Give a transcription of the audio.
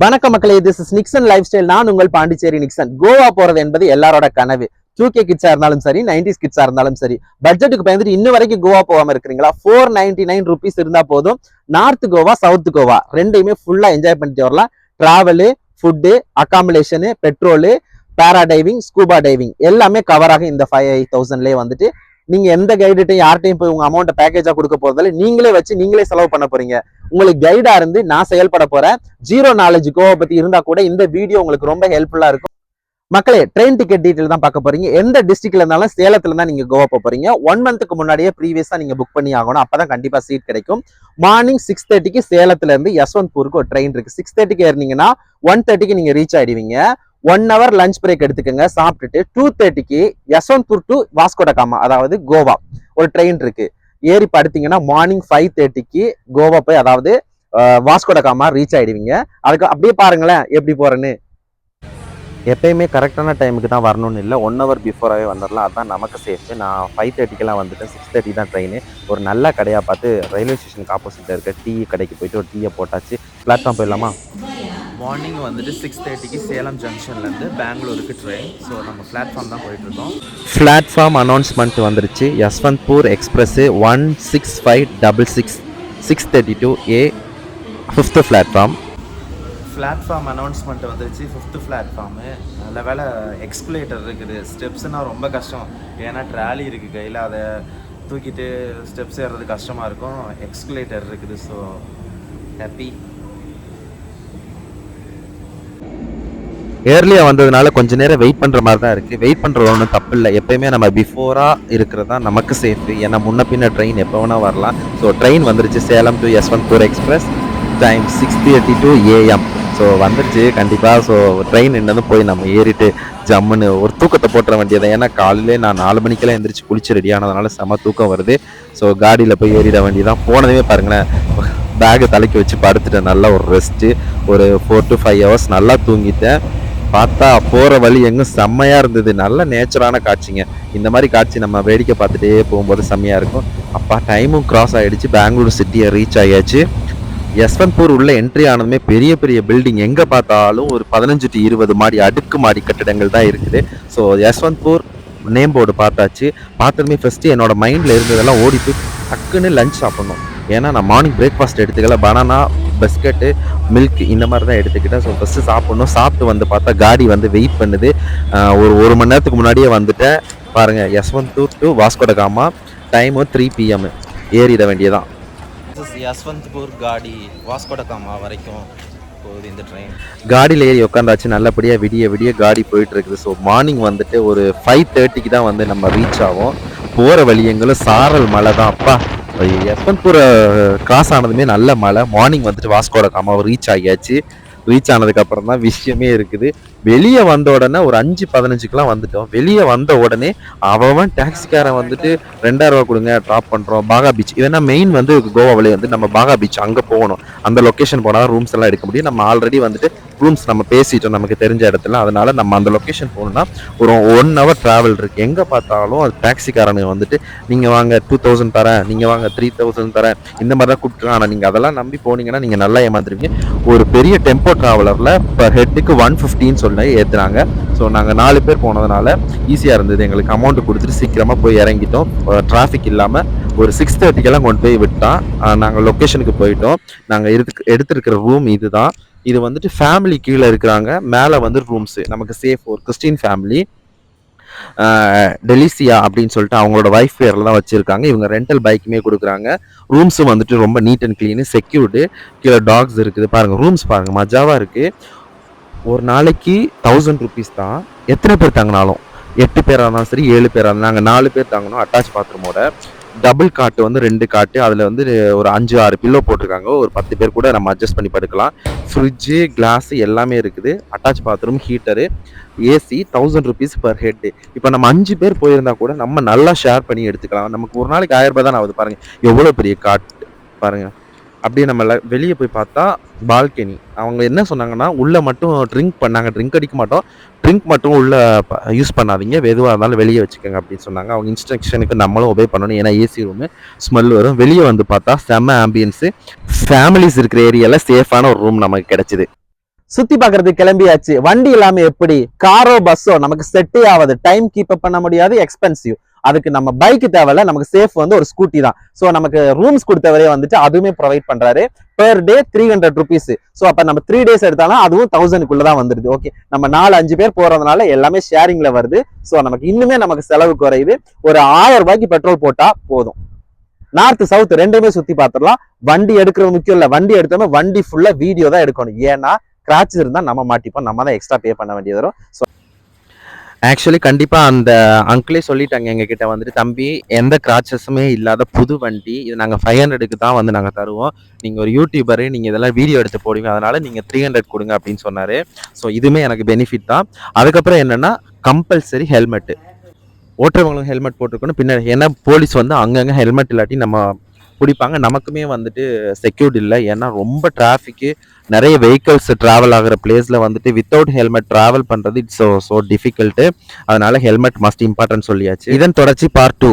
வணக்க மக்களே this is Nixon life style நான் உங்கள் பாண்டிச்சேரி நிக்சன் கோவா போறது என்பது எல்லாரோட கனவு. டூ கே கிட்ஸா இருந்தாலும் சரி நைன்டிஸ் கிட்ஸா இருந்தாலும் சரி பட்ஜெட்டுக்கு பயந்துட்டு இன்ன வரைக்கும் கோவா போகாம இருக்கிறீங்களா? ஃபோர் நைன்டி நைன் ருபீஸ் இருந்தா போதும். நார்த் கோவா சவுத் கோவா ரெண்டையுமே ஃபுல்லா என்ஜாய் பண்ணிட்டு வரலாம். டிராவலு ஃபுட்டு அகாமடேஷனு பெட்ரோலு பேராடைவிங் ஸ்கூபா டைவிங் எல்லாமே கவர் ஆகும் இந்த ஃபைவ் தௌசண்ட்லேயே வந்துட்டு நீங்க எந்த கைடுட்டையும் யார்ட்டையும் போய் உங்க அமௌண்ட்டை பேக்கேஜா கொடுக்க போறதில்ல. நீங்களே வச்சு நீங்களே செலவு பண்ண போறீங்க. உங்களுக்கு கைடா இருந்து நான் செயல்பட போறேன். ஜீரோ நாலேஜ் கோவை பத்தி இருந்தா கூட இந்த வீடியோ உங்களுக்கு ரொம்ப ஹெல்ப்ஃபுல்லா இருக்கும். மக்களே ட்ரெயின் டிக்கெட் டீட்டெயில் தான் பார்க்க போறீங்க. எந்த டிஸ்ட்ரிக்ட்ல இருந்தாலும் சேலத்துல தான் நீங்க கோவா போறீங்க. ஒன் மந்த்துக்கு முன்னாடியே ப்ரீவியஸா நீங்க புக் பண்ணி ஆகணும். அப்பதான் கண்டிப்பா சீட் கிடைக்கும். மார்னிங் சிக்ஸ் தேர்ட்டிக்கு சேலத்துல இருந்து யஸ்வந்த்பூருக்கு ஒரு ட்ரெயின் இருக்கு. சிக்ஸ் தேர்ட்டிக்கு ஏறினீங்கன்னா ஒன் தேர்ட்டிக்கு நீங்க ரீச் ஆயிடுவீங்க. ஒன் ஹவர் லஞ்ச் பிரேக் எடுத்துக்கோங்க. சாப்பிட்டுட்டு டூ தேர்ட்டிக்கு யஸ்வந்த்பூர் டு வாஸ்கோடகாமா அதாவது கோவா. ஒரு ட்ரெயின் இருக்கு. ஏறி படுத்தீங்கன்னா மார்னிங் ஃபைவ் தேர்ட்டிக்கு கோவா போய் அதாவது வாஸ்கோடகாமா ரீச் ஆயிடுவீங்க. அதுக்கு அப்படியே பாருங்களேன் எப்படி போறேன்னு. எப்பயுமே கரெக்டான டைமுக்கு தான் வரணும்னு இல்லை. ஒன் ஹவர் பிஃபோராகவே வந்துடலாம் அதுதான் நமக்கு சேஃப் நான் ஃபைவ் தேர்ட்டிக்கெல்லாம் வந்துட்டேன். சிக்ஸ் தேர்ட்டி தான் ட்ரெயின் ஒரு நல்ல கடையாக பார்த்து ரயில்வே ஸ்டேஷனுக்கு ஆப்போசிட்டில் இருக்க டீ கடைக்கு போயிட்டு ஒரு டீயை போட்டாச்சு. பிளாட்ஃபார்ம் போயிடலாமா? மார்னிங் வந்துட்டு சிக்ஸ் தேர்ட்டிக்கு சேலம் ஜங்ஷன்லேருந்து பெங்களூருக்கு ட்ரெயின் ஸோ நம்ம பிளாட்ஃபார்ம் தான் போயிட்டுருக்கோம். பிளாட்ஃபார்ம் அனௌன்ஸ்மெண்ட் வந்துருச்சு. Yesvantpur express one six five double six six thirty two A fifth platform platform announcement வந்துருச்சு. ஃபிஃப்த்து பிளாட்ஃபார்மு நல்ல வேலை எக்ஸ்குலேட்டர் இருக்குது. ஸ்டெப்ஸ்னால் ரொம்ப கஷ்டம். ஏன்னா ட்ராலி இருக்குது கையில். அதை தூக்கிட்டு ஸ்டெப்ஸ் ஏறுறது கஷ்டமாக இருக்கும். எக்ஸ்குலேட்டர் இருக்குது. ஸோ ஹாப்பி ஏர்லியாக வந்ததுனால கொஞ்ச நேரம் வெயிட் பண்ணுற மாதிரி தான் இருக்குது வெயிட் பண்ணுறது ஒன்றும் தப்பு இல்லை எப்பயுமே நம்ம பிஃபோராக இருக்கிறது தான் நமக்கு சேஃப் ஏன்னா முன்ன பின்ன ட்ரெயின் எப்போ வேணால் வரலாம். ஸோ ட்ரெயின் வந்துருச்சு. Salem to Yesvantpur express time six thirty two AM so வந்துருச்சு. கண்டிப்பாக ஸோ ட்ரெயின் என்னது போய் நம்ம ஏறிட்டு ஜம்முன்னு ஒரு தூக்கத்தை போட்டுற வேண்டியது ஏன்னா காலையிலே நான் நாலு மணிக்கெல்லாம் எந்திரிச்சு குளிச்சு ரெடி ஆனதுனால செம தூக்கம் வருது. ஸோ காடியில் போய் ஏறிட வேண்டியதான் போனதுமே பாருங்களேன். பேகை தலைக்கு வச்சு படுத்துட்டேன். நல்லா ஒரு ரெஸ்ட்டு ஒரு ஃபோர் டு ஃபைவ் ஹவர்ஸ் நல்லா தூங்கிட்டேன். பார்த்தா போகிற வழி எங்கும் செம்மையாக இருந்தது. நல்ல நேச்சரான காட்சிங்க. இந்த மாதிரி காட்சி நம்ம வேடிக்கை பார்த்துட்டே போகும்போது செம்மையாக இருக்கும். அப்பா டைமும் கிராஸ் ஆகிடுச்சு பெங்களூர் சிட்டியை ரீச் ஆகியாச்சு யஸ்வந்த்பூர் உள்ள என்ட்ரி ஆனதுமே பெரிய பெரிய பில்டிங் எங்கே பார்த்தாலும் ஒரு பதினஞ்சு டு இருபது மாடி அடுக்கு மாடி கட்டிடங்கள் தான் இருக்குது. ஸோ யஸ்வந்த்பூர் நேம் போர்டு பார்த்தாச்சு. பார்த்ததுமே ஃபஸ்ட்டு என்னோடய மைண்டில் இருந்ததெல்லாம் ஓடிட்டு டக்குன்னு லஞ்ச் சாப்பிட்ணும். ஏன்னா நான் மார்னிங் பிரேக்ஃபாஸ்ட் எடுத்துக்கல. பனானா பிஸ்கட்டு மில்க் இந்த மாதிரி தான் எடுத்துக்கிட்டேன். ஸோ ஃபஸ்ட்டு சாப்பிட்ணும். சாப்பிட்டு வந்து பார்த்தா காடி வந்து வெயிட் பண்ணுது. ஒரு ஒரு மணி நேரத்துக்கு முன்னாடியே வந்துட்டேன். பாருங்கள் Yesvantpur to Vasco da Gama time three PM ஏறிட வேண்டியதான் யஸ்வந்த்பூர் காடி வாஸ்கோடகாமா வரைக்கும் போகுது இந்த ட்ரெயின் காடியில் ஏறி உட்காந்தாச்சு நல்லபடியாக விடிய விடிய காடி போயிட்டு இருக்குது. ஸோ மார்னிங் வந்துட்டு ஒரு ஃபைவ் தேர்ட்டிக்கு தான் வந்து நம்ம ரீச் ஆகும் போகிற வழி எங்களும் சாரல் மலை தான். அப்பா யஸ்வந்த்பூர் கிராஸ் ஆனதுமே நல்ல மழை. மார்னிங் வந்துட்டு வாஸ்கோட காமா ரீச் ஆகியாச்சு. ரீச் ஆனதுக்கப்புறம் தான் விஷயமே இருக்குது. வெளியே வந்த உடனே ஒரு அஞ்சு பதினஞ்சுக்கெலாம் வந்துட்டோம். வெளியே வந்த உடனே அவன் டாக்ஸிக்காரன் வந்துட்டு ரெண்டாயிரம் ரூபா கொடுங்க ட்ராப் பண்ணுறோம் பாகா பீச் ஏன்னா மெயின் வந்து கோவாவிலே வந்து நம்ம பாகா பீச் அங்கே போகணும். அந்த லொக்கேஷன் போனால் ரூம்ஸ் எல்லாம் எடுக்க முடியும். நம்ம ஆல்ரெடி வந்துட்டு ரூம்ஸ் நம்ம பேசிட்டோம் நமக்கு தெரிஞ்ச இடத்துல. அதனால நம்ம அந்த லொக்கேஷன் போகணும்னா ஒரு ஒன் ஹவர் ட்ராவல் இருக்கு. எங்கே பார்த்தாலும் அது டாக்ஸிக்காரனுங்க வந்துட்டு நீங்கள் வாங்க டூ தௌசண்ட் தரேன் நீங்கள் வாங்க த்ரீ தௌசண்ட் தரேன். இந்த மாதிரி தான் கூப்பிட்டு ஆனால் நீங்கள் அதெல்லாம் நம்பி போனீங்கன்னா நீங்கள் நல்லா ஏமாந்துருவீங்க. ஒரு பெரிய டெம்போ ட்ராவலரில் பர் ஹெட்டுக்கு ஒன் ஃபிஃப்டின்னு சொல்லி ஏற்றுனாங்க ஸோ நாங்கள் நாலு பேர் போனதுனால ஈஸியாக இருந்தது. எங்களுக்கு அமௌண்ட் கொடுத்துட்டு சீக்கிரமாக போய் இறங்கிட்டோம். டிராஃபிக் இல்லாமல் ஒரு சிக்ஸ் தேர்ட்டிக்கெல்லாம் கொண்டு போய் விட்டான். நாங்கள் லொக்கேஷனுக்கு போயிட்டோம். நாங்கள் எடுத்து எடுத்திருக்கிற ரூம் இதுதான். இது வந்துட்டு ஃபேமிலி கீழே இருக்கிறாங்க. மேலே வந்து ரூம்ஸு நமக்கு சேஃப் ஒரு கிறிஸ்டின் ஃபேமிலி டெலிசியா அப்படின்னு சொல்லிட்டு அவங்களோட ஒய்ஃப் பேரில் தான் வச்சுருக்காங்க. இவங்க ரெண்டல் பைக்குமே கொடுக்குறாங்க. ரூம்ஸும் வந்துட்டு ரொம்ப நீட் அண்ட் க்ளீனு செக்யூர்டு கீழே டாக்ஸ் இருக்குது. பாருங்கள் ரூம்ஸ் பாருங்கள் மஜாவாக இருக்குது ஒரு நாளைக்கு தௌசண்ட் ருபீஸ் தான். எத்தனை பேர் தங்கினாலும்? எட்டு பேராக இருந்தாலும் சரி ஏழு பேராக இருந்தாலும். நாங்கள் நாலு பேர் தங்கணும் அட்டாச் பாத்ரூமோட டபுள் காட்டு வந்து ரெண்டு காட்டு அதில் வந்து ஒரு அஞ்சு ஆறு பில்லோ போட்டிருக்காங்க. ஒரு பத்து பேர் கூட நம்ம அட்ஜஸ்ட் பண்ணி படுக்கலாம். ஃப்ரிட்ஜு கிளாஸு எல்லாமே இருக்குது. Attach bathroom heater AC thousand rupees per head இப்போ நம்ம அஞ்சு பேர் போயிருந்தா கூட நம்ம நல்லா ஷேர் பண்ணி எடுத்துக்கலாம். நமக்கு ஒரு நாளைக்கு ஆயிரம் ரூபாய் தான் ஆகுது பாருங்கள் எவ்வளோ பெரிய காட்டு பாருங்கள் அப்படியே நம்ம வெளியே போய் பார்த்தா பால்கனி. அவங்க என்ன சொன்னாங்கன்னா உள்ள மட்டும் ட்ரிங்க் பண்ணாங்க ட்ரிங்க் அடிக்க மாட்டோம். ட்ரிங்க் மட்டும் உள்ள யூஸ் பண்ணாதீங்க. எதுவாக இருந்தாலும் வெளியே வச்சுக்கோங்க அப்படின்னு சொன்னாங்க. அவங்க இன்ஸ்ட்ரக்ஷனுக்கு நம்மளும் ஒபே பண்ணணும். ஏன்னா ஏசி ரூமு ஸ்மெல் வரும். வெளியே வந்து பார்த்தா செம்ம ஆம்பியன்ஸு ஃபேமிலிஸ் இருக்கிற ஏரியாவில் சேஃபான ஒரு ரூம் நமக்கு கிடச்சிது. சுத்தி பார்க்கறதுக்கு கிளம்பியாச்சு. வண்டி இல்லாம எப்படி? காரோ பஸ்ஸோ நமக்கு செட்டே ஆகாது. டைம் கீப் அப் பண்ண முடியாது எக்ஸ்பென்சிவ் அதுக்கு நம்ம பைக் தேவையில்ல நமக்கு சேஃப் வந்து ஒரு ஸ்கூட்டி தான். ஸோ நமக்கு ரூம்ஸ் கொடுத்தவரே வந்துட்டு அதுவுமே ப்ரொவைட் பண்றாரு. Per day three hundred rupees so அப்ப நம்ம த்ரீ டேஸ் எடுத்தாலும் அதுவும் தௌசண்ட்குள்ள தான் வந்துருது. ஓகே நம்ம நாலு அஞ்சு பேர் போறதுனால எல்லாமே ஷேரிங்ல வருது. ஸோ நமக்கு இன்னுமே நமக்கு செலவு குறையுது. ஒரு ஆயிரம் ரூபாய்க்கு பெட்ரோல் போட்டா போதும். நார்த் சவுத் ரெண்டுமே சுத்தி பார்த்துடலாம். வண்டி எடுக்கிறது முக்கியம் இல்லை. வண்டி எடுத்தோம்னா வண்டி ஃபுல்லா வீடியோ தான் எடுக்கணும். ஏன்னா கிராச்சஸ் இருந்தால் நம்ம மாட்டிப்போம். நம்ம தான் எக்ஸ்ட்ரா பே பண்ண வேண்டியது வரும். ஸோ ஆக்சுவலி கண்டிப்பாக அந்த அங்கிளே சொல்லிட்டாங்க எங்ககிட்ட வந்துட்டு தம்பி எந்த கிராச்சஸுமே இல்லாத புது வண்டி இது நாங்கள் ஃபைவ் ஹண்ட்ரடுக்கு தான் வந்து நாங்கள் தருவோம். நீங்கள் ஒரு யூடியூபரு நீங்கள் இதெல்லாம் வீடியோ எடுத்து போடுவீங்க. அதனால் நீங்கள் த்ரீ ஹண்ட்ரட் கொடுங்க அப்படின்னு சொன்னார். ஸோ இதுவுமே எனக்கு பெனிஃபிட் தான். அதுக்கப்புறம் என்னென்னா கம்பல்சரி ஹெல்மெட்டு ஓட்டுறவங்களும் ஹெல்மெட் போட்டுருக்கணும். பின்னாடி ஏன்னா போலீஸ் வந்து அங்கங்கே ஹெல்மெட் இல்லாட்டி நம்ம பிடிப்பாங்க. நமக்குமே வந்துட்டு செக்யூர்ட் இல்லை. ஏன்னா ரொம்ப டிராஃபிக்கு நிறைய வெஹிக்கல்ஸ் ட்ராவல் ஆகிற பிளேஸில் வந்துட்டு வித்தவுட் ஹெல்மெட் ட்ராவல் பண்ணுறது இட்ஸ் ஸோ ஸோ டிஃபிகல்ட்டு அதனால் ஹெல்மெட் மஸ்ட் இம்பார்ட்டன்ட் சொல்லியாச்சு. இதன் தொடர்ச்சி பார்ட் டூ